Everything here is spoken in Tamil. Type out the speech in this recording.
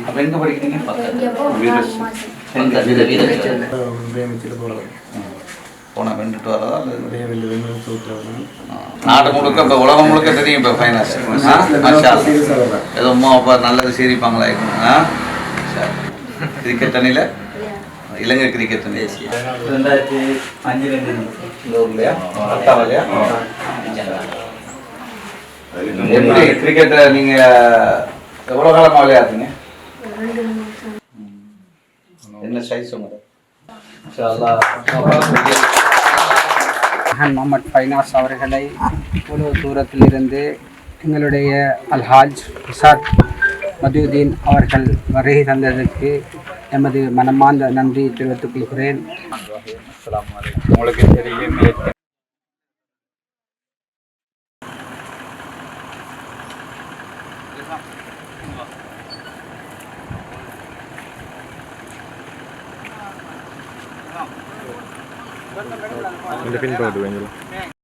அப்ப எங்க படிக்கிறீங்க? பக்கத்து வீர வீர பிரேமிச்சிட்டு போகிறது போன வெண்டுட்டு வரதா? அல்லது நாடு முழுக்க இப்போ உலகம் முழுக்க தெரியும் இப்போ ஃபைனான்ஸ் ஏதோ அம்மா அப்பா நல்லது சிரிப்பாங்களா சரி. கிரிக்கெட் அணியில்? இலங்கை கிரிக்கெட் அணி. ரெண்டாயிரத்தி இந்த ஊர்லையா பத்தாவதுலையா எப்படி கிரிக்கெட்டை நீங்கள் எவ்வளோ காலமாக விளையாடுறீங்க? என்ன சைஸ் உங்க மகன் முகமது ஃபைனாஸ் அவர்களை இவ்வளவு தூரத்திலிருந்து எங்களுடைய அல்ஹாஜ் இசாத் மதுதீன் அவர்கள் வருகை தந்ததற்கு எமது மனமார்ந்த நன்றி தெரிவித்துக் கொள்கிறேன். உங்களுக்கு தெரியும். ஏற்கனவே இந்த பின் போட்டு